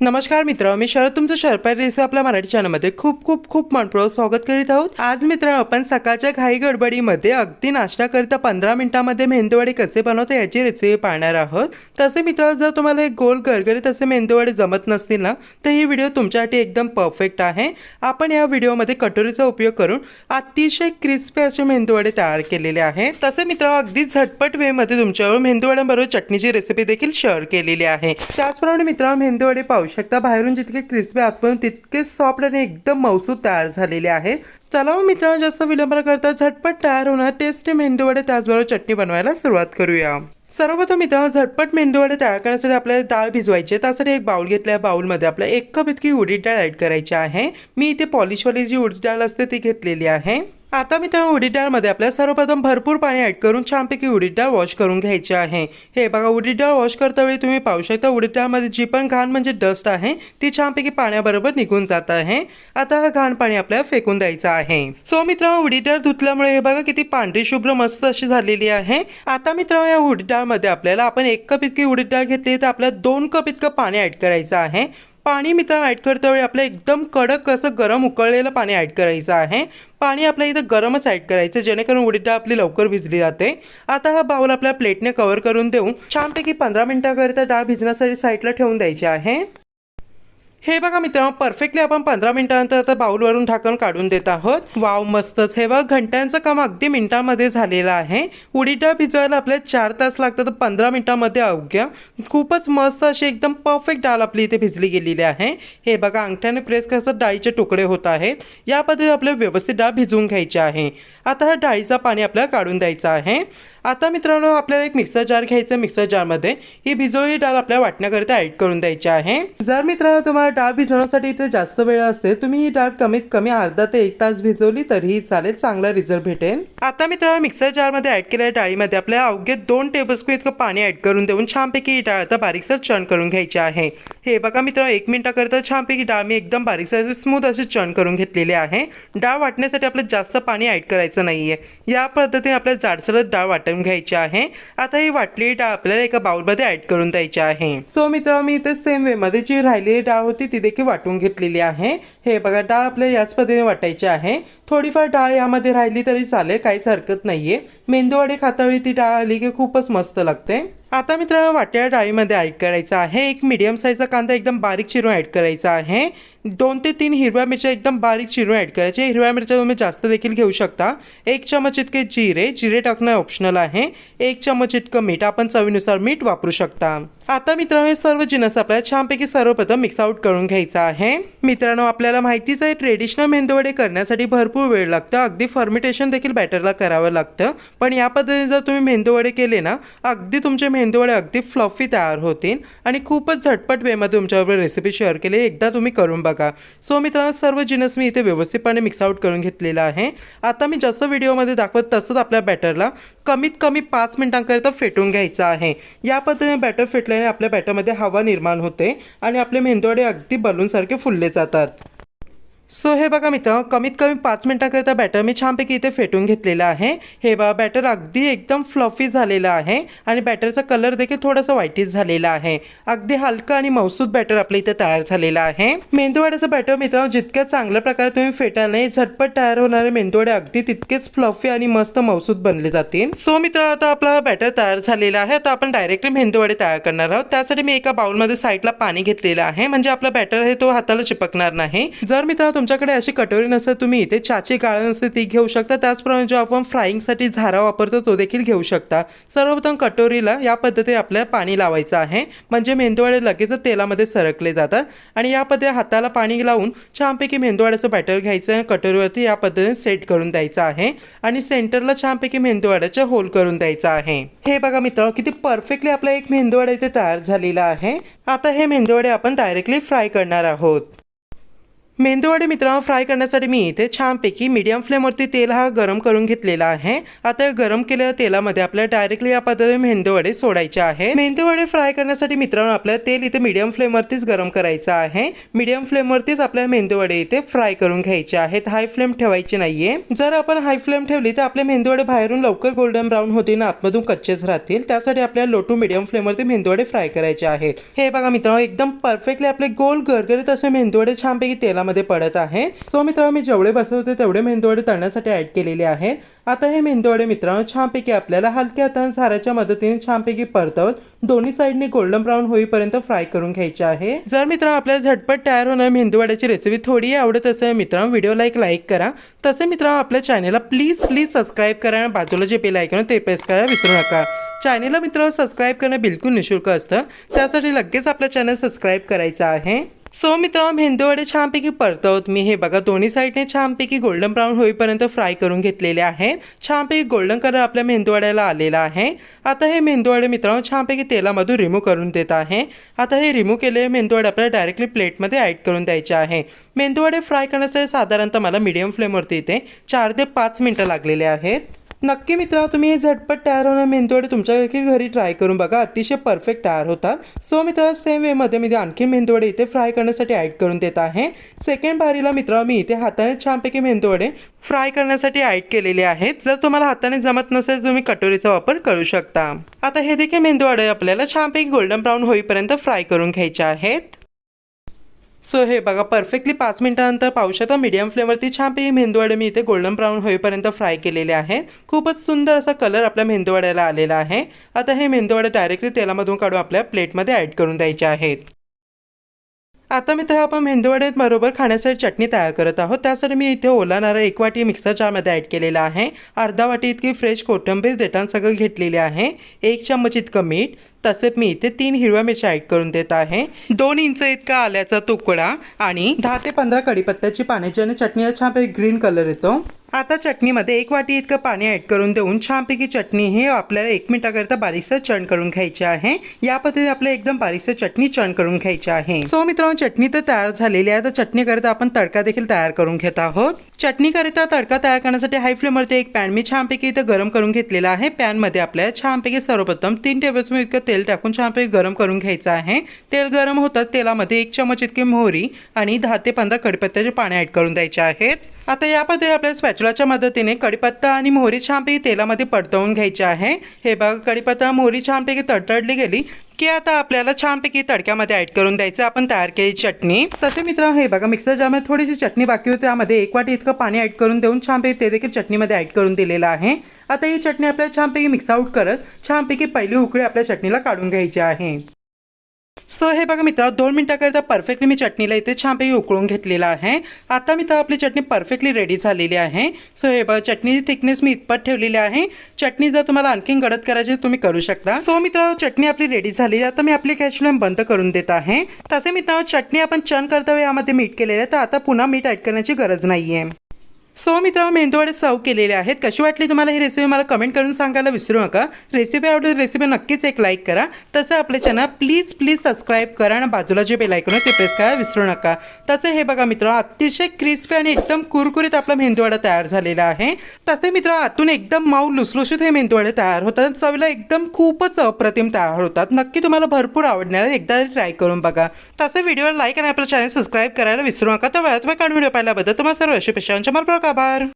नमस्कार मित्र मी शरद तुमचं शरपाय रेसिपी आपल्या मराठी चॅनलमध्ये खूप खूप खूप मनपूर्वक स्वागत करीत आहोत. आज मित्र आपण सकाळच्या घाई गडबडीमध्ये अगदी नाश्ता करता पंधरा मिनिटांमध्ये मेंदूवडे कसे बनवतो याची रेसिपी पाहणार आहोत. तसे मित्र जर तुम्हाला हे गोल गरगरीत असे मेंदूवडे जमत नसतील ना तर ही व्हिडिओ तुमच्यासाठी एकदम परफेक्ट आहे. आपण या व्हिडिओमध्ये कटोरीचा उपयोग करून अतिशय क्रिस्पी असे मेंदूवडे तयार केलेले आहे. तसे मित्र अगदी झटपट वेमध्ये तुमच्यावर मेंदूवड्यांबरोबर चटणीची रेसिपी देखील शेअर केलेली आहे. त्याचप्रमाणे मित्र मेंदूवडे पाहू शकता बाहेरून जितके क्रिस्पी आतमधून तितके सॉफ्ट आणि एकदम मौसूद तयार झालेले आहे. चला मग मित्रांनो जास्त विलंब करता झटपट तयार होणार टेस्टी मेंदूवडे त्याचबरोबर चटणी बनवायला सुरुवात करूया. सर्वप्रथम मित्रांनो झटपट मेंदूवडे तयार करण्यासाठी आपल्याला डाळ भिजवायची आहे. त्यासाठी एक बाउल आहे बाउलमध्ये आपल्या एक कप इतकी उडीद डाळ ॲड करायची आहे. मी इथे पॉलिशवाली जी उडीद डाळ असते ती घेतलेली आहे. आता मित्रांनो उडीद डाळमध्ये आपल्याला सर्वप्रथम भरपूर पाणी ॲड करून छानपैकी उडीद डाळ वॉश करून घ्यायची आहे. हे बघा उडीद डाळ वॉश करता वेळी तुम्ही पाहू शकता उडीद डाळमध्ये जी पण घाण म्हणजे डस्ट आहे ती छानपैकी पाण्याबरोबर निघून जात आहे. आता हा घाण पाणी आपल्याला फेकून द्यायचं आहे. सो मित्रांनो उडीद डाळ धुतल्यामुळे हे बघा किती पांढरी शुभ्र मस्त अशी झालेली आहे. आता मित्रांनो या उडीद डाळमध्ये आपल्याला आपण एक कप इतकी उडीद डाळ घेतली तर आपल्याला दोन कप इतकं पाणी ॲड करायचं आहे. पाणी मित्रांनो ॲड करतेवेळी आपलं एकदम कडक असं गरम उकळलेलं पाणी ॲड करायचं आहे. पाणी आपल्या इथं गरमच ॲड करायचं जेणेकरून उडीटा आपली लवकर भिजली जाते. आता हा बाऊल आपल्या प्लेटने कव्हर करून देऊन छानपैकी पंधरा मिनिटाकरिता डाळ भिजण्यासाठी साईडला ठेवून द्यायची आहे. हे बघा मित्रांनो परफेक्टली आपण पंधरा मिनिटानंतर आता बाउलवरून ढाकण काढून देत आहोत. वाव मस्तच. हे बघ घंट्यांचं काम अगदी मिनिटांमध्ये झालेलं आहे. उडीद डाळ भिजवायला आपल्याला चार तास लागतात तर पंधरा मिनिटांमध्ये अवघ्या. खूपच मस्त अशी एकदम परफेक्ट डाळ आपली इथे भिजली गेलेली आहे. हे बघा अंगठ्याने प्रेस कसं डाळीचे तुकडे होत आहेत. या पद्धतीने आपल्याला व्यवस्थित डाळ भिजवून घ्यायची आहे. आता हा डाळीचा पाणी आपल्याला काढून द्यायचं आहे. आता मित्रांनो आपल्याला एक मिक्सर जार घ्यायचं मिक्सर जारमध्ये ही भिजवलेली डाळ आपल्या वाटण्याकरिता ॲड करून द्यायची आहे. जर मित्रांनो तुम्हाला डाळ भिजवण्यासाठी इथे जास्त वेळ असते. तुम्ही ही डाळ कमीत कमी अर्धा ते एक तास भिजवली तरीही चालेल. चांगला रिझल्ट भेटेल. आता मित्रांनो मिक्सर जारमध्ये ऍड केलेल्या डाळीमध्ये आपल्याला अवघे दोन टेबलस्पून इतकं पाणी ऍड करून देऊन छानपैकी ही डाळ आता बारीकसर चण करून घ्यायची आहे. हे बघा मित्र एक मिनिटाकरता छानपैकी डाळ मी एकदम बारीकसर स्मूथ अशी चण करून घेतलेली आहे. डाळ वाटण्यासाठी आपल्याला जास्त पाणी ऍड करायचं नाहीये. या पद्धतीने आपल्याला जाडसरच डाळ वाटून घ्यायची आहे. आता ही वाटलेली डाळ आपल्याला एका बाउलमध्ये ऍड करून द्यायची आहे. सो मित्र मी इथे सेम वे मध्ये जी राहिलेली डाळ होती. ती देखील वाटून घेतलेली आहे. हे बघा डाळ आपल्याला याच पद्धतीने वाटायची आहे. थोडीफार डाळ यामध्ये राहिली तरी चालेल काहीच हरकत नाहीये. मेंदूवडे खातावेळी ती डाळ आली की खूपच मस्त लागते. आता मित्रांनो वाट्या डाळीमध्ये ॲड करायचा आहे. एक मिडियम साईजचा कांदा एकदम बारीक चिरून ॲड करायचा आहे. दोन ते तीन हिरव्या मिरच्या एकदम बारीक चिरून ॲड करायचे. हिरव्या मिरच्या तुम्ही जास्त देखील घेऊ शकता. एक चमच इतके जिरे. जिरे टाकणं ऑप्शनल आहे. एक चमच इतकं मीठ. आपण चवीनुसार मीठ वापरू शकता. आता मित्रांनो हे सर्व जिनस आपल्याला छानपैकी सर्वप्रथम मिक्स आउट करून घ्यायचा आहे. मित्रांनो आपल्याला माहितीच आहे ट्रेडिशनल मेंदूवडे करण्यासाठी भरपूर वेळ लागतं. अगदी फर्मिटेशन देखील बॅटरला करावं लागतं. पण या पद्धतीने जर तुम्ही मेंदूवडे केले ना अगदी तुमचे मेंदूवडे अगदी फ्लफी तयार होतील आणि खूपच झटपट वेमध्ये तुमच्याबरोबर रेसिपी शेअर केली एकदा तुम्ही करून बघा. सो मित्रांनो सर्व जिनस मी इथे व्यवस्थितपणे मिक्सआउट करून घेतलेला आहे. आता मी जसं व्हिडिओमध्ये दाखवत तसंच आपल्या बॅटरला कमीत कमी पाच मिनिटांकरिता फेटून घ्यायचं आहे. या पद्धतीने बॅटर फेटल्याने आपल्या बॅटरमध्ये हवा निर्माण होते आणि आपले मेंदूवडे अगदी बलूनसारखे फुलले जातात. सो हे बघा मित्र कमीत कमी पाच मिनटाकरिता बॅटर मी छानपैकी इथे फेटून घेतलेलं आहे. हे बघा बॅटर अगदी एकदम फ्लफी झालेलं आहे आणि बॅटरचा कलर देखील थोडासा व्हाईटिश झालेला आहे. अगदी हलकं आणि मौसूद बॅटर आपल्या इथे तयार झालेलं आहे. मेंदूवड्याचं बॅटर मित्रांनो जितक्या चांगल्या प्रकारे तुम्ही फेटा नाही झटपट तयार होणारे मेंदूवडे अगदी तितकेच फ्लफी आणि मस्त मौसूद बनले जातील. सो मित्र आता आपला बॅटर तयार झालेला आहे. आता आपण डायरेक्टली मेंदूवडे तयार करणार आहोत. त्यासाठी मी एका बाउलमध्ये साईडला पाणी घेतलेलं आहे. म्हणजे आपला बॅटर आहे तो हाताला चिपकणार नाही. जर मित्र तुमच्याकडे अशी कटोरी नसेल तुम्ही इथे चाची गाळण असते ती घेऊ शकता. त्याचप्रमाणे जो आपण फ्राईंगसाठी झारा वापरतो तो देखील घेऊ शकता. सर्वप्रथम कटोरीला या पद्धतीने आपल्याला पाणी लावायचं आहे. म्हणजे मेंदूवाडे लगेच तेलामध्ये सरकले जातात. आणि या पद्धती हाताला पाणी लावून छानपैकी मेंदूवाड्याचं बॅटर घ्यायचं आणि कटोरीवरती या पद्धतीने सेट करून द्यायचं आहे. आणि सेंटरला छानपैकी मेंदूवड्याचे होल करून द्यायचं आहे. हे बघा मित्र किती परफेक्टली आपला एक मेंदूवाडा इथे तयार झालेला आहे. आता हे मेंदूवाडे आपण डायरेक्टली फ्राय करणार आहोत. मेंदूवडे मित्रांनो फ्राय करण्यासाठी मी इथे छानपैकी मीडियम फ्लेमवरती तेल हा गरम करून घेतलेला आहे. आता गरम केलेल्या तेलामध्ये आपल्याला डायरेक्टली या पद्धतीने मेंदूवडे सोडायचे आहे मेंदूवडे फ्राय करण्यासाठी मित्रांनो आपल्याला तेल इथे मीडियम फ्लेमवरतीच गरम करायचं आहे. मीडियम फ्लेमवरतीच आपल्याला मेंदूवडे इथे फ्राय करून घ्यायचे आहेत. हाय फ्लेम ठेवायची नाहीये. जर आपण हाय फ्लेम ठेवली तर आपले मेंदूवडे बाहेरून लवकर गोल्डन ब्राऊन होतील आतमधून कच्चेच राहतील. त्यासाठी आपल्याला लो टू मीडियम फ्लेमवरती मेंदूवडे फ्राय करायचे आहेत. हे बघा मित्रांनो एकदम परफेक्टली आपले गोल गरगरीत असे मेंदूवडे छानपैकी तेलामध्ये पडत आहे. सो मित्रांनो मी जेवढे बसवते तेवढे मेंदूवडे तळण्यासाठी ऍड केलेले आहेत आता हे मेंदूवडे मित्रांनो छानपैकी आपल्याला हलक्या हाताने झाराच्या मदतीने छानपैकी परतवत दोन्ही साईडने गोल्डन ब्राऊन होईपर्यंत फ्राय करून घ्यायचे आहे. जर मित्रांनो आपल्याला झटपट तयार होणं मेंदूवड्याची रेसिपी थोडी आवडत असेल मित्रांनो व्हिडिओला एक लाईक करा. तसे मित्रांनो आपल्या चॅनलला प्लीज प्लीज सबस्क्राईब करा आणि बाजूला जे बेल ऐकणं ते प्रेस करायला विसरू नका. चॅनलला मित्रांनो सबस्क्राईब करणं बिलकुल निशुल्क असतं. त्यासाठी लगेच आपलं चॅनल सबस्क्राईब करायचं आहे. सो मित्रांनो मेंदूवडे छानपैकी परतवत. मी हे बघा दोन्ही साईडने छानपैकी गोल्डन ब्राऊन होईपर्यंत फ्राय करून घेतलेले आहेत छानपैकी गोल्डन कलर आपल्या मेंदूवड्याला आलेला आहे. आता हे मेंदूवडे मित्रांनो छानपैकी तेलामधून रिमूव्ह करून देत आहे. आता हे रिमूव्ह केलेले मेंदूवडे आपल्याला डायरेक्टली प्लेटमध्ये ॲड करून द्यायचे आहे. मेंदूवडे फ्राय करण्यासाठी साधारणतः मला मीडियम फ्लेमवरती इथे चार ते पाच मिनटं लागलेले आहेत. नक्की मित्रांनो तुम्ही हे झटपट तयार होणं मेंदूवडे तुमच्या देखील घरी ट्राय करून बघा. अतिशय परफेक्ट तयार होतात. सो मित्र सेम वेमध्ये मी आणखी मेंदूवडे इथे फ्राय करण्यासाठी ॲड करून देत आहे. सेकंड बारीला मित्रांनो मी इथे हाताने छानपैकी मेंदूवडे फ्राय करण्यासाठी ॲड केलेले आहेत. जर तुम्हाला हाताने जमत नसेल तुम्ही कटोरीचा वापर करू शकता. आता हे देखील मेंदूवडे आपल्याला छानपैकी गोल्डन ब्राऊन होईपर्यंत फ्राय करून घ्यायचे आहेत. सो हे बघा परफेक्टली पाच मिनिटानंतर पाहू शकता मीडियम फ्लेमवरती छानपैकी मेंदूवडे मी इथे गोल्डन ब्राऊन होईपर्यंत फ्राय केलेले आहे. खूपच सुंदर असा कलर आपल्या मेंदूवड्याला आलेला आहे. आता हे मेंदूवडे डायरेक्टली तेलामधून काढून आपल्या प्लेटमध्ये ॲड करून द्यायचे आहेत. आता मित्र आपण मेंदूवडे बरोबर खाण्यासाठी चटणी तयार करत आहोत. त्यासाठी मी इथे ओला नारळ एक वाटी मिक्सर जारमध्ये ॲड केलेला आहे. अर्धा वाटी इतकी फ्रेश कोथिंबीर देठांसगळं घेतलेली आहे. एक चम्मच इतकं मीठ. तसेच मी इथे तीन हिरव्या मिरच्या ॲड करून देत आहे. दोन इंच इतका आल्याचा तुकडा आणि दहा ते पंधरा कडीपत्त्याची पाने आणि चटणीला छान ग्रीन कलर येतो. आता चटणीमध्ये एक वाटी इतकं पाणी ॲड करून देऊन छानपैकी चटणी ही आपल्याला एक मिनिटाकरता बारीकसं चण करून घ्यायची आहे. या पद्धतीने आपल्याला एकदम बारीकसं चटणी चण करून घ्यायची आहे. सो मित्रांनो चटणी तर तयार झालेली आहे. तर चटणीकरिता आपण तडका देखील तयार करून घेत आहोत. चटणीकरिता तडका तयार करण्यासाठी हाय फ्लेमवरती एक पॅन मी छानपैकी इथं गरम करून घेतलेला आहे. पॅनमध्ये आपल्याला छानपैकी सर्वप्रथम तीन टेबलस्पून इतकं तेल टाकून छानपैकी गरम करून घ्यायचं आहे. तेल गरम होतं तेलामध्ये एक चमच इतकी मोहरी आणि दहा ते पंधरा कडीपत्त्याचे पाणी ॲड करून द्यायचे आहेत. आता यामध्ये आपल्या आपल्याला स्पॅच्युलाच्या मदतीने कढीपत्ता आणि मोहरी छानपैकी तेलामध्ये परतवून घ्यायचे आहे. हे बघा कढीपत्ता मोहरी छानपैकी तडतडली गेली. की आता आपल्याला छानपैकी तडक्यामध्ये ॲड करून द्यायचं आपण तयार केली चटणी. तसे मित्र हे बघा मिक्सर ज्यामध्ये थोडीशी चटणी बाकी होती त्यामध्ये एक वाटी इतकं पाणी ॲड करून देऊन छानपैकी ते देखील चटणीमध्ये ॲड करून दिलेलं आहे. आता ही चटणी आपल्याला छानपैकी मिक्स आउट करत छानपैकी पहिली उकळी आपल्या चटणीला काढून घ्यायची आहे. सो हे बघा मित्र दोन मिनटाकरिता परफेक्टली मी चटणीला इथे छानपैकी उकळून घेतलेला आहे. आता मित्र आपली चटणी परफेक्टली रेडी झालेली आहे. सो हे बघा चटणीची थिकनेस मी इतपत ठेवलेली आहे. चटणी जर तुम्हाला आणखीन गडद करायची तर तुम्ही करू शकता. सो मित्र चटणी आपली रेडी झाली आता मी आपली गॅस फ्लेम बंद करून देत आहे. तसे मित्रांनो चटणी आपण चण करता यामध्ये मीठ केलेलं आहे. तर आता पुन्हा मीठ ॲड करण्याची गरज नाही आहे सो मित्रांनो मेंदूवडे सर्व केलेले आहेत. कशी वाटली तुम्हाला ही रेसिपी मला कमेंट करून सांगायला विसरू नका. रेसिपी आवडली रेसिपी नक्कीच एक लाईक करा. तसं आपले चॅनल प्लीज प्लीज सबस्क्राईब करा आणि बाजूला जे बेल आहे ते प्रेस करा विसरू नका. तसं हे बघा मित्र अतिशय क्रिस्पी आणि एकदम कुरकुरीत आपला मेंदूवडा तयार झालेला आहे. तसे मित्र आतून एकदम माऊ लुसलुशीत हे मेंदूवडे तयार होतात चवीला एकदम खूपच अप्रतिम तयार होतात. नक्की तुम्हाला भरपूर आवडणार एकदा ट्राय करून बघा. तसं व्हिडिओला लाईक आणि आपलं चॅनल सबस्क्राईब करायला विसरू नका. तर वेळात वेळ काढून व्हिडिओ पाहिल्याबद्दल तुम्हाला सर्व अशी पेशांच्या मला acabar